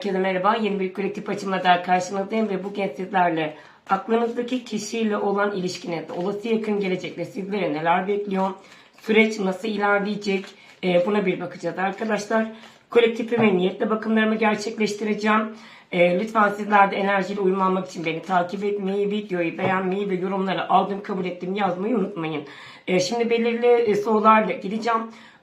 Herkese merhaba. Yeni bir kolektif açımla daha karşınızdayım ve bugün sizlerle aklınızdaki kişiyle olan ilişkinizde olası yakın gelecekte sizlere neler bekliyor, süreç nasıl ilerleyecek e, buna bir bakacağız arkadaşlar. Kolektifime niyetle bakımlarımı gerçekleştireceğim. E, lütfen sizler de enerjiyle uyumlanmak için beni takip etmeyi, videoyu beğenmeyi ve yorumları aldım kabul ettim yazmayı unutmayın. E, şimdi belirli e, sorularla gideceğim.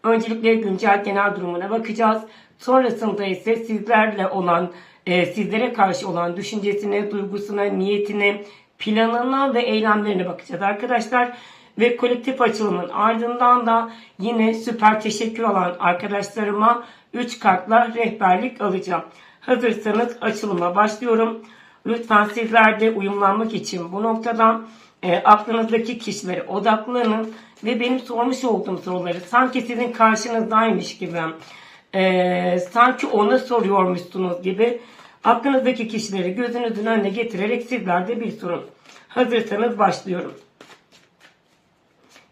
Öncelikle güncel genel durumuna bakacağız. Sonrasında ise sizlerle olan, e, sizlere karşı olan düşüncesine, duygusuna, niyetine, planına ve eylemlerine bakacağız arkadaşlar. Ve kolektif açılımın ardından da yine süper teşekkür alan arkadaşlarıma 3 kartla rehberlik alacağım. Hazırsanız açılıma başlıyorum. Lütfen sizler de uyumlanmak için bu noktadan e, aklınızdaki kişilere odaklanın ve benim sormuş olduğum soruları sanki sizin karşınızdaymış gibi e, sanki ona soruyormuşsunuz gibi aklınızdaki kişileri gözünüzün önüne getirerek sizler de bir sorun. Hazırsanız başlıyorum.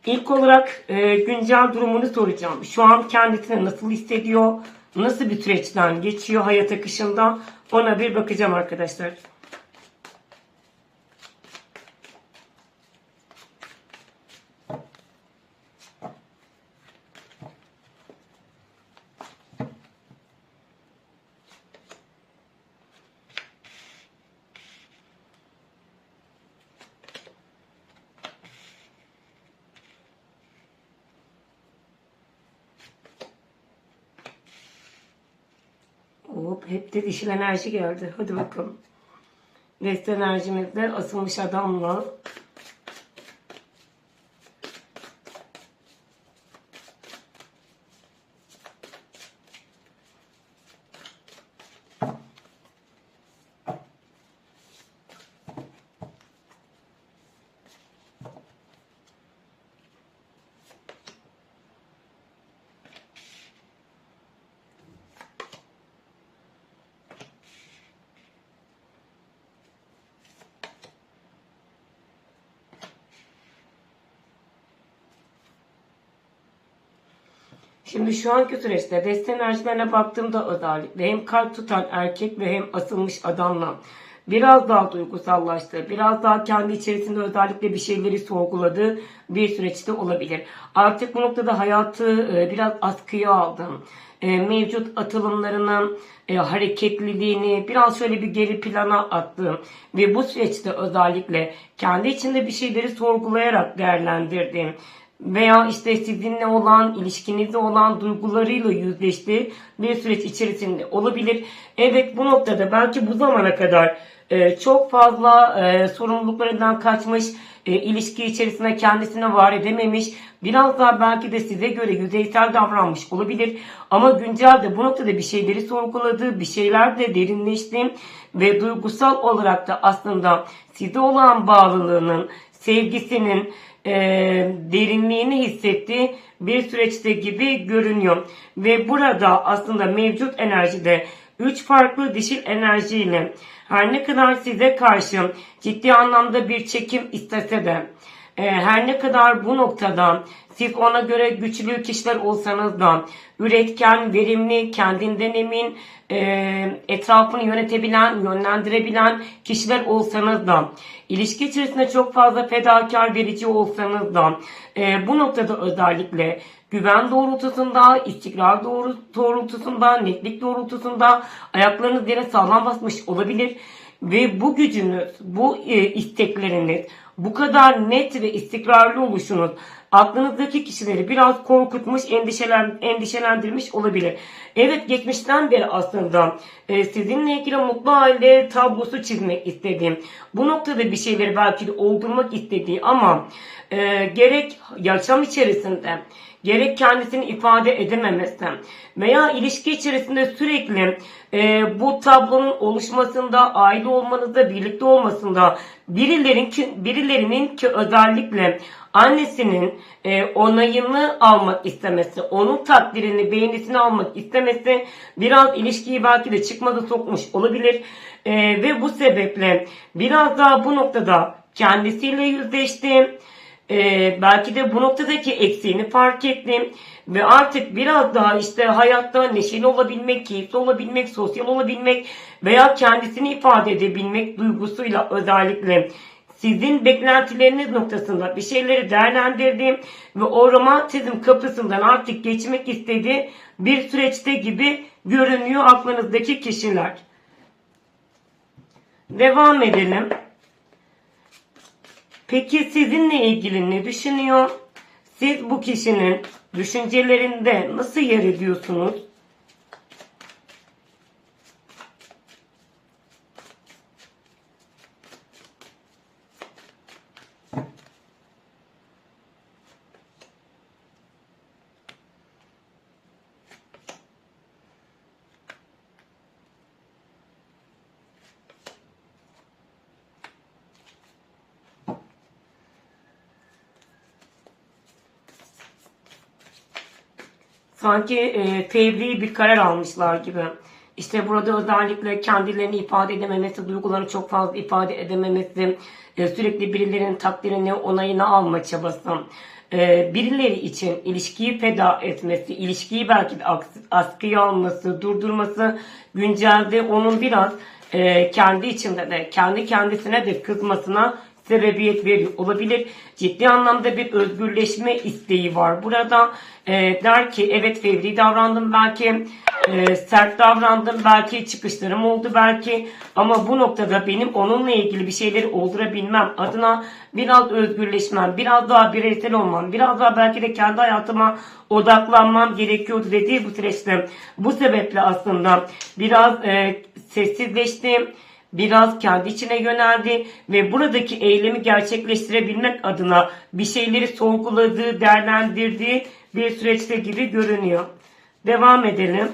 İlk olarak e, güncel durumunu soracağım. Şu an kendisini nasıl hissediyor? Nasıl bir süreçten geçiyor hayat akışında? Ona bir bakacağım arkadaşlar. Hop hep de dişil enerji geldi. Hadi bakalım. Deste enerjimizde asılmış adamla Şimdi şu anki süreçte deste enerjilerine baktığımda özellikle hem kalp tutan erkek ve hem asılmış adamla biraz daha duygusallaştı, biraz daha kendi içerisinde özellikle bir şeyleri sorguladığı bir süreçte olabilir. Artık bu noktada hayatı e, biraz askıya aldım. E, mevcut atılımlarını, e, hareketliliğini biraz şöyle bir geri plana attım. Ve bu süreçte özellikle kendi içinde bir şeyleri sorgulayarak değerlendirdim veya işte sizinle olan, ilişkinizde olan duygularıyla yüzleştiği bir süreç içerisinde olabilir. Evet bu noktada belki bu zamana kadar e, çok fazla e, sorumluluklarından kaçmış, e, ilişki içerisinde kendisine var edememiş, biraz daha belki de size göre yüzeysel davranmış olabilir. Ama güncelde bu noktada bir şeyleri sorguladığı, bir şeyler de derinleşti ve duygusal olarak da aslında size olan bağlılığının, sevgisinin, e, derinliğini hissettiği bir süreçte gibi görünüyor. Ve burada aslında mevcut enerjide üç farklı dişil enerjiyle her ne kadar size karşı ciddi anlamda bir çekim istese de e, her ne kadar bu noktada siz ona göre güçlü kişiler olsanız da üretken, verimli, kendinden emin, e, etrafını yönetebilen, yönlendirebilen kişiler olsanız da ilişki içerisinde çok fazla fedakar verici olsanız da e, bu noktada özellikle güven doğrultusunda, istikrar doğru, doğrultusunda, netlik doğrultusunda ayaklarınız yere sağlam basmış olabilir. Ve bu gücünüz, bu e, istekleriniz, bu kadar net ve istikrarlı oluşunuz aklınızdaki kişileri biraz korkutmuş, endişelen, endişelendirmiş olabilir. Evet geçmişten beri aslında e, sizinle ilgili mutlu aile tablosu çizmek istediğim, bu noktada bir şeyleri belki de oldurmak istediği ama e, gerek yaşam içerisinde gerek kendisini ifade edememesi veya ilişki içerisinde sürekli e, bu tablonun oluşmasında, aile olmanızda, birlikte olmasında birilerin birilerinin ki özellikle annesinin e, onayını almak istemesi, onun takdirini, beğenisini almak istemesi biraz ilişkiyi belki de çıkmaza sokmuş olabilir. E, ve bu sebeple biraz daha bu noktada kendisiyle yüzleşti Ee, belki de bu noktadaki eksiğini fark ettim. Ve artık biraz daha işte hayatta neşeli olabilmek, keyifli olabilmek, sosyal olabilmek veya kendisini ifade edebilmek duygusuyla özellikle sizin beklentileriniz noktasında bir şeyleri değerlendirdiğim ve o romantizm kapısından artık geçmek istediği bir süreçte gibi görünüyor aklınızdaki kişiler. Devam edelim. Peki sizinle ilgili ne düşünüyor? Siz bu kişinin düşüncelerinde nasıl yer ediyorsunuz? Sanki e, fevri bir karar almışlar gibi. İşte burada özellikle kendilerini ifade edememesi, duygularını çok fazla ifade edememesi, e, sürekli birilerinin takdirini, onayını alma çabası, e, birileri için ilişkiyi feda etmesi, ilişkiyi belki de askıya alması, durdurması güncelde onun biraz e, kendi içinde de, kendi kendisine de kızmasına sebebiyet veriyor olabilir. Ciddi anlamda bir özgürleşme isteği var burada. E, der ki evet fevri davrandım belki e, sert davrandım belki çıkışlarım oldu belki ama bu noktada benim onunla ilgili bir şeyleri oldurabilmem adına biraz özgürleşmem biraz daha bireysel olmam biraz daha belki de kendi hayatıma odaklanmam gerekiyordu dediği bu süreçte bu sebeple aslında biraz e, sessizleştim biraz kendi içine yöneldi ve buradaki eylemi gerçekleştirebilmek adına bir şeyleri sorguladığı, değerlendirdiği bir süreçte gibi görünüyor. Devam edelim.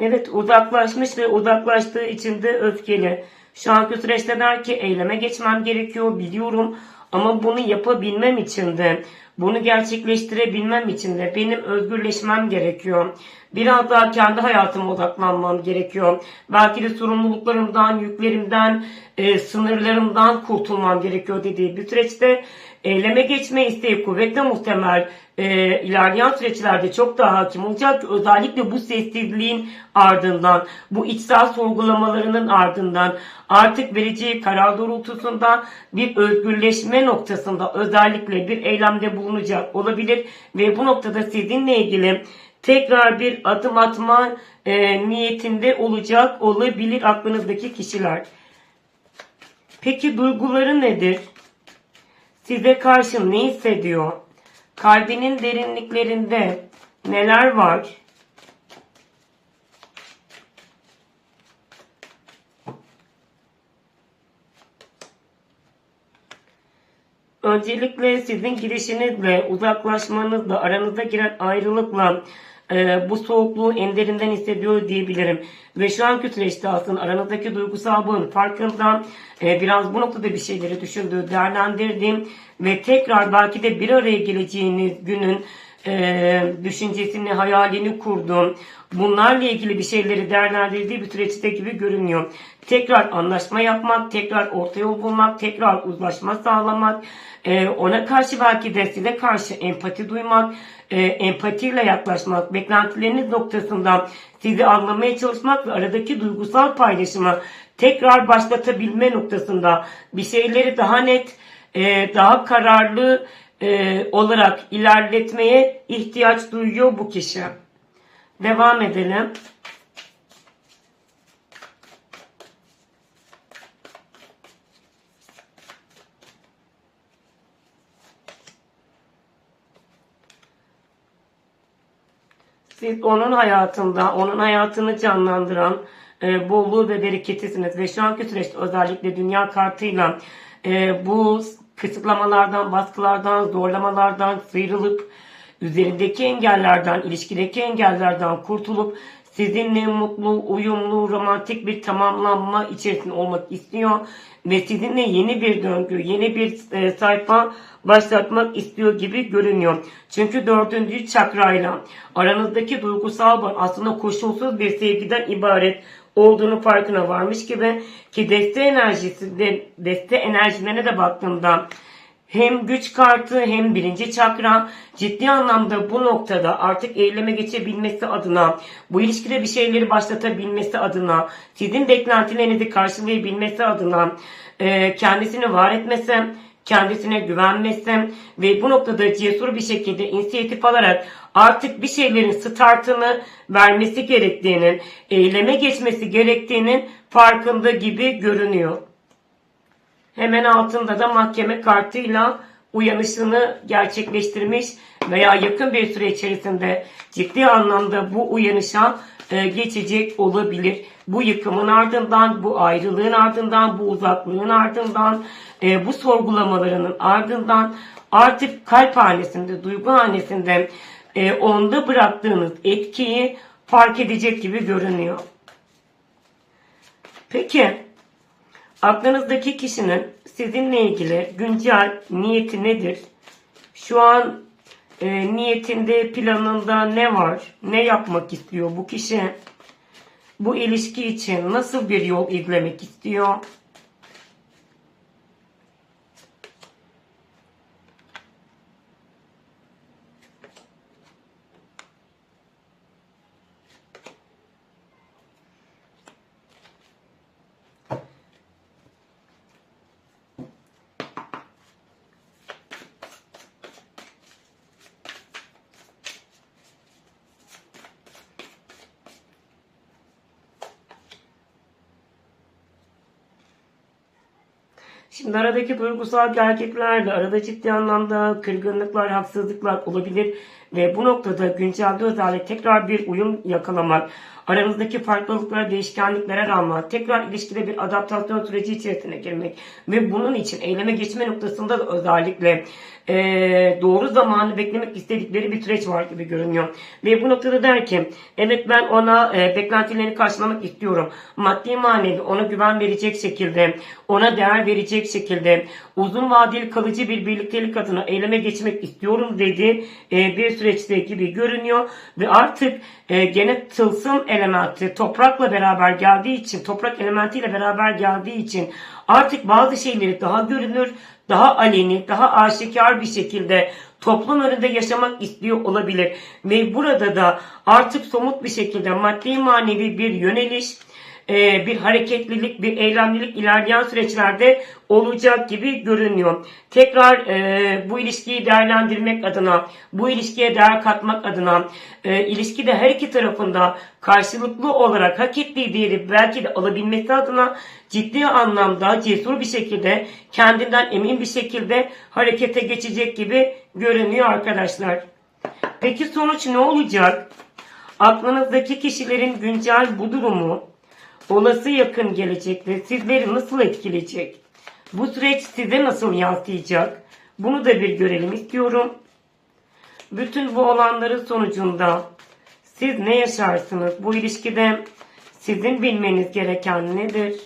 Evet uzaklaşmış ve uzaklaştığı için de öfkeli. Şu anki süreçte der ki eyleme geçmem gerekiyor biliyorum ama bunu yapabilmem için de bunu gerçekleştirebilmem için de benim özgürleşmem gerekiyor. Biraz daha kendi hayatıma odaklanmam gerekiyor. Belki de sorumluluklarımdan, yüklerimden, e, sınırlarımdan kurtulmam gerekiyor dediği bir süreçte eyleme geçme isteği kuvvetle muhtemel e, ilerleyen süreçlerde çok daha hakim olacak. Özellikle bu sessizliğin ardından, bu içsel sorgulamalarının ardından artık vereceği karar doğrultusunda bir özgürleşme noktasında özellikle bir eylemde bulunacak olabilir ve bu noktada sizinle ilgili tekrar bir adım atma e, niyetinde olacak olabilir aklınızdaki kişiler. Peki duyguları nedir? Size karşı ne hissediyor? Kalbinin derinliklerinde neler var? Öncelikle sizin gidişinizle, uzaklaşmanızla, aranıza giren ayrılıkla e, bu soğukluğu en derinden hissediyor diyebilirim. Ve şu anki süreçte aslında aranızdaki duygusal bağın farkında e, biraz bu noktada bir şeyleri düşündüğü, değerlendirdiğim ve tekrar belki de bir araya geleceğiniz günün e, düşüncesini, hayalini kurduğum, bunlarla ilgili bir şeyleri değerlendirdiği bir süreçte gibi görünüyor. Tekrar anlaşma yapmak, tekrar orta yol bulmak, tekrar uzlaşma sağlamak, e, ona karşı belki de size karşı empati duymak, e, empatiyle yaklaşmak, beklentileriniz noktasında sizi anlamaya çalışmak ve aradaki duygusal paylaşımı tekrar başlatabilme noktasında bir şeyleri daha net, e, daha kararlı e, olarak ilerletmeye ihtiyaç duyuyor bu kişi. Devam edelim. Siz onun hayatında, onun hayatını canlandıran e, bolluğu ve bereketisiniz. Ve şu anki süreçte özellikle dünya kartıyla e, bu kısıtlamalardan, baskılardan, zorlamalardan sıyrılıp üzerindeki engellerden, ilişkideki engellerden kurtulup sizinle mutlu, uyumlu, romantik bir tamamlanma içerisinde olmak istiyor ve sizinle yeni bir döngü, yeni bir e, sayfa başlatmak istiyor gibi görünüyor. Çünkü dördüncü çakrayla aranızdaki duygusal bağ aslında koşulsuz bir sevgiden ibaret olduğunu farkına varmış gibi ki deste enerjisi de deste enerjilerine de baktığımda hem güç kartı hem birinci çakra ciddi anlamda bu noktada artık eyleme geçebilmesi adına, bu ilişkide bir şeyleri başlatabilmesi adına, sizin beklentilerinizi karşılayabilmesi adına kendisini var etmesi, kendisine güvenmesi ve bu noktada cesur bir şekilde inisiyatif alarak artık bir şeylerin startını vermesi gerektiğinin, eyleme geçmesi gerektiğinin farkında gibi görünüyor. Hemen altında da mahkeme kartıyla uyanışını gerçekleştirmiş veya yakın bir süre içerisinde ciddi anlamda bu uyanışa geçecek olabilir. Bu yıkımın ardından, bu ayrılığın ardından, bu uzaklığın ardından, e, bu sorgulamalarının ardından artık kalp hanesinde, duygu hanesinde e, onda bıraktığınız etkiyi fark edecek gibi görünüyor. Peki Aklınızdaki kişinin sizinle ilgili güncel niyeti nedir? Şu an e, niyetinde, planında ne var? Ne yapmak istiyor bu kişi? Bu ilişki için nasıl bir yol izlemek istiyor? Şimdi aradaki duygusal gerçeklerle arada ciddi anlamda kırgınlıklar, haksızlıklar olabilir ve bu noktada güncelde özellikle tekrar bir uyum yakalamak, aranızdaki farklılıklara, değişkenliklere rağmen tekrar ilişkide bir adaptasyon süreci içerisine girmek ve bunun için eyleme geçme noktasında da özellikle e, doğru zamanı beklemek istedikleri bir süreç var gibi görünüyor. Ve bu noktada der ki evet ben ona e, beklentilerini karşılamak istiyorum. Maddi manevi ona güven verecek şekilde, ona değer verecek şekilde uzun vadeli kalıcı bir birliktelik adına eyleme geçmek istiyorum dedi e, bir süreçte gibi görünüyor. Ve artık e, gene tılsım elementi toprakla beraber geldiği için, toprak elementiyle beraber geldiği için artık bazı şeyleri daha görünür, daha aleni, daha aşikar bir şekilde toplum önünde yaşamak istiyor olabilir. Ve burada da artık somut bir şekilde maddi manevi bir yöneliş, e, bir hareketlilik, bir eylemlilik ilerleyen süreçlerde olacak gibi görünüyor. Tekrar e, bu ilişkiyi değerlendirmek adına, bu ilişkiye değer katmak adına, e, ilişkide her iki tarafında karşılıklı olarak hak ettiği değeri belki de alabilmesi adına ciddi anlamda cesur bir şekilde, kendinden emin bir şekilde harekete geçecek gibi görünüyor arkadaşlar. Peki sonuç ne olacak? Aklınızdaki kişilerin güncel bu durumu olası yakın gelecekte sizleri nasıl etkileyecek? Bu süreç size nasıl yansıyacak? Bunu da bir görelim istiyorum. Bütün bu olanların sonucunda siz ne yaşarsınız? Bu ilişkide sizin bilmeniz gereken nedir?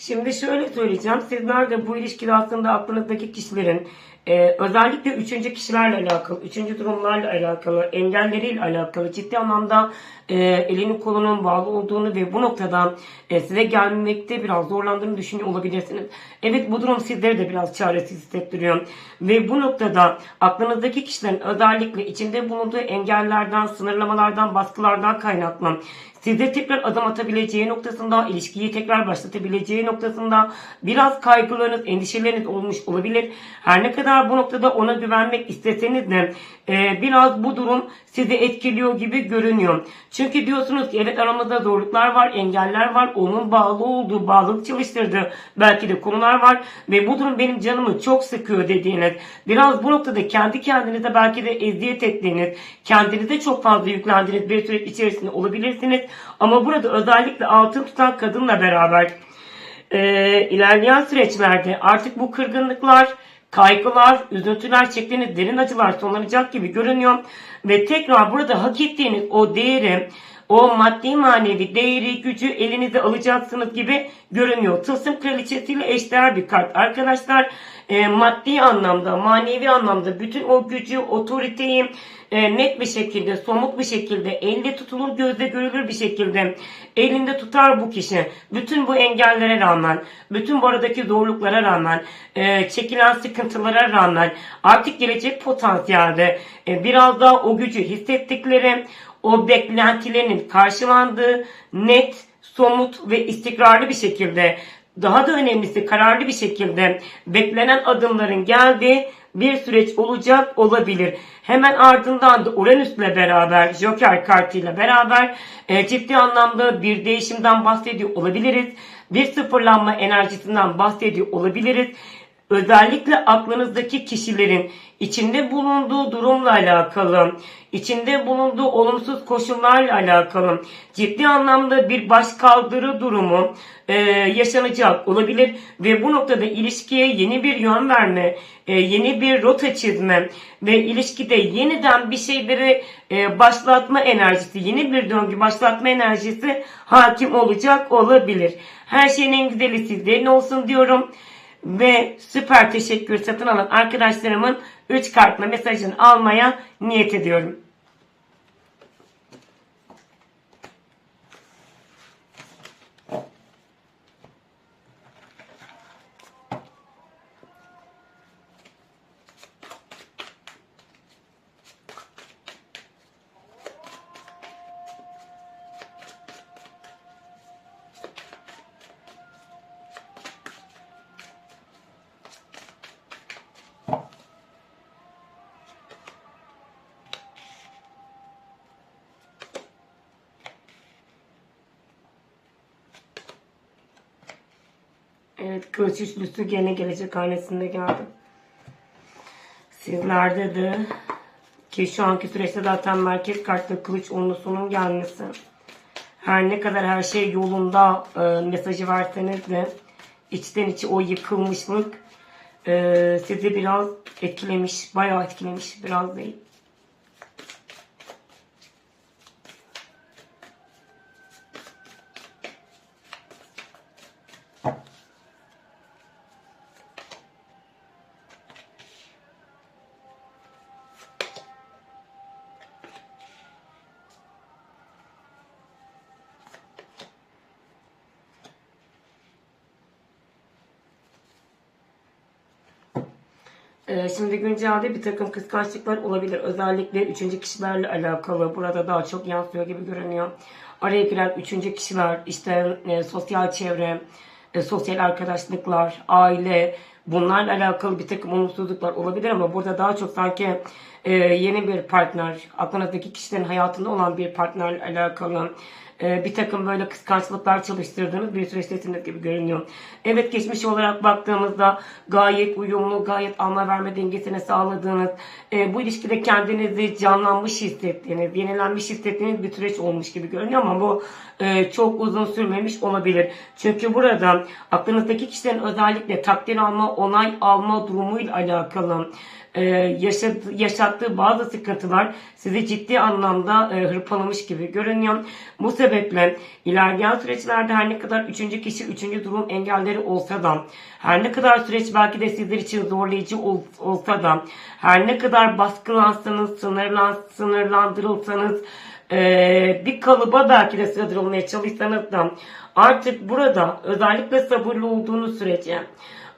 Şimdi şöyle söyleyeceğim. Sizler de bu ilişkide aslında aklınızdaki kişilerin e, özellikle üçüncü kişilerle alakalı, üçüncü durumlarla alakalı, engelleriyle alakalı ciddi anlamda e, elinin kolunun bağlı olduğunu ve bu noktada e, size gelmekte biraz zorlandığını düşünüyor olabilirsiniz. Evet bu durum sizleri de biraz çaresiz hissettiriyor. Ve bu noktada aklınızdaki kişilerin özellikle içinde bulunduğu engellerden, sınırlamalardan, baskılardan kaynaklı size tekrar adım atabileceği noktasında, ilişkiyi tekrar başlatabileceği noktasında biraz kaygılarınız, endişeleriniz olmuş olabilir. Her ne kadar bu noktada ona güvenmek isteseniz de e, biraz bu durum sizi etkiliyor gibi görünüyor. Çünkü diyorsunuz ki evet aramızda zorluklar var, engeller var, onun bağlı olduğu, bağlılık çalıştırdığı belki de konular var ve bu durum benim canımı çok sıkıyor dediğiniz, biraz bu noktada kendi kendinize belki de eziyet ettiğiniz, kendinize çok fazla yüklendiğiniz bir süreç içerisinde olabilirsiniz. Ama burada özellikle altın tutan kadınla beraber e, ilerleyen süreçlerde artık bu kırgınlıklar, kaygılar, üzüntüler çektiğiniz derin acılar sonlanacak gibi görünüyor. Ve tekrar burada hak ettiğiniz o değeri, o maddi manevi değeri, gücü elinize alacaksınız gibi görünüyor. Tılsım kraliçesiyle eşdeğer bir kart. Arkadaşlar e, maddi anlamda, manevi anlamda bütün o gücü, otoriteyi e, net bir şekilde, somut bir şekilde, elde tutulur, gözde görülür bir şekilde elinde tutar bu kişi. Bütün bu engellere rağmen, bütün bu aradaki zorluklara rağmen, e, çekilen sıkıntılara rağmen artık gelecek potansiyelde e, biraz daha o gücü hissettikleri, o beklentilerinin karşılandığı net, somut ve istikrarlı bir şekilde daha da önemlisi kararlı bir şekilde beklenen adımların geldiği bir süreç olacak olabilir. Hemen ardından da Uranüs'le beraber, Joker kartıyla beraber e, ciddi anlamda bir değişimden bahsediyor olabiliriz. Bir sıfırlanma enerjisinden bahsediyor olabiliriz. Özellikle aklınızdaki kişilerin içinde bulunduğu durumla alakalı, içinde bulunduğu olumsuz koşullarla alakalı ciddi anlamda bir başkaldırı durumu e, yaşanacak olabilir ve bu noktada ilişkiye yeni bir yön verme, e, yeni bir rota çizme ve ilişkide yeniden bir şeyleri e, başlatma enerjisi, yeni bir döngü başlatma enerjisi hakim olacak olabilir. Her şeyin en güzeli sizlerin olsun diyorum. Ve süper teşekkür satın alan arkadaşlarımın 3 kartla mesajını almaya niyet ediyorum. Evet kılıç üçlüsü gene gelecek hanesinde geldi. Sizlerde de ki şu anki süreçte zaten merkez kartlı kılıç onlusunun gelmesi. Her ne kadar her şey yolunda e, mesajı verseniz de içten içe o yıkılmışlık e, sizi biraz etkilemiş. Bayağı etkilemiş. Biraz değil. Şimdi güncelde bir takım kıskançlıklar olabilir. Özellikle üçüncü kişilerle alakalı. Burada daha çok yansıyor gibi görünüyor. Araya giren üçüncü kişiler, işte e, sosyal çevre, e, sosyal arkadaşlıklar, aile, bunlarla alakalı bir takım umutsuzluklar olabilir ama burada daha çok sanki e, yeni bir partner, aklınızdaki kişilerin hayatında olan bir partnerle alakalı e, bir takım böyle kıskançlıklar çalıştırdığınız bir süreçtesiniz gibi görünüyor. Evet geçmiş olarak baktığımızda gayet uyumlu, gayet alma verme dengesini sağladığınız, e, bu ilişkide kendinizi canlanmış hissettiğiniz, yenilenmiş hissettiğiniz bir süreç olmuş gibi görünüyor ama bu e, çok uzun sürmemiş olabilir. Çünkü burada aklınızdaki kişilerin özellikle takdir alma, onay alma durumuyla alakalı e, yaşadı, yaşattığı bazı sıkıntılar sizi ciddi anlamda e, hırpalamış gibi görünüyor. Bu sebeple ilerleyen süreçlerde her ne kadar üçüncü kişi, üçüncü durum engelleri olsa da, her ne kadar süreç belki de sizler için zorlayıcı ol, olsa da, her ne kadar baskılansanız, sınırlan, sınırlandırılsanız, e, bir kalıba belki de sığdırılmaya çalışsanız da artık burada özellikle sabırlı olduğunuz sürece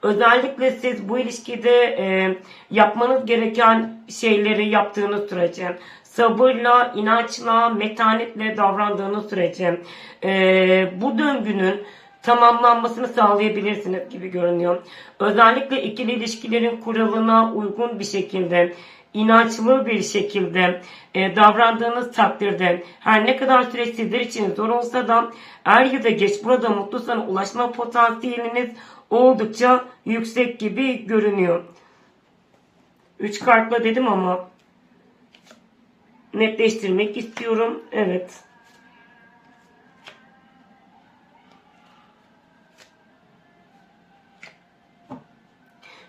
Özellikle siz bu ilişkide e, yapmanız gereken şeyleri yaptığınız sürece, sabırla, inançla, metanetle davrandığınız sürece e, bu döngünün tamamlanmasını sağlayabilirsiniz gibi görünüyor. Özellikle ikili ilişkilerin kuralına uygun bir şekilde inançlı bir şekilde e, davrandığınız takdirde her ne kadar süreç sizler için zor olsa da er ya da geç burada mutlu ulaşma potansiyeliniz oldukça yüksek gibi görünüyor. Üç kartla dedim ama netleştirmek istiyorum. Evet.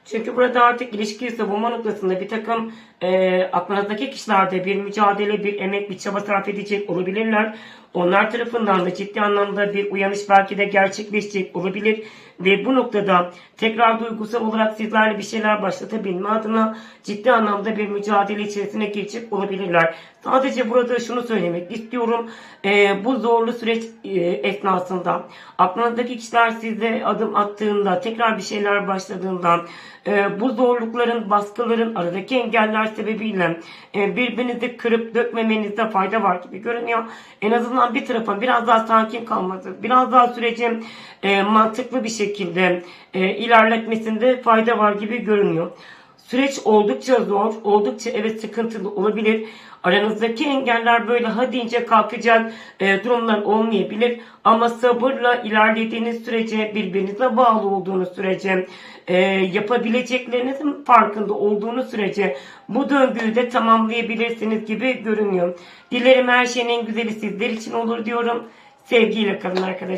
Çünkü burada artık ilişkiyi savunma noktasında bir takım e, aklınızdaki kişilerde bir mücadele, bir emek, bir çaba sarf edecek olabilirler. Onlar tarafından da ciddi anlamda bir uyanış belki de gerçekleşecek olabilir. Ve bu noktada tekrar duygusal olarak sizlerle bir şeyler başlatabilme adına ciddi anlamda bir mücadele içerisine girecek olabilirler. Sadece burada şunu söylemek istiyorum. E, bu zorlu süreç e, esnasında aklınızdaki kişiler size adım attığında, tekrar bir şeyler başladığında e, bu zorlukların, baskıların, aradaki engeller sebebiyle e, birbirinizi kırıp dökmemenizde fayda var gibi görünüyor. En azından bir tarafın biraz daha sakin kalması, biraz daha sürecin e, mantıklı bir şekilde e, ilerletmesinde fayda var gibi görünüyor. Süreç oldukça zor, oldukça evet sıkıntılı olabilir. Aranızdaki engeller böyle ha deyince kalkacak e, durumlar olmayabilir. Ama sabırla ilerlediğiniz sürece, birbirinize bağlı olduğunuz sürece, e, yapabileceklerinizin farkında olduğunuz sürece bu döngüyü de tamamlayabilirsiniz gibi görünüyor. Dilerim her şeyin en güzeli sizler için olur diyorum. Sevgiyle kalın arkadaşlar.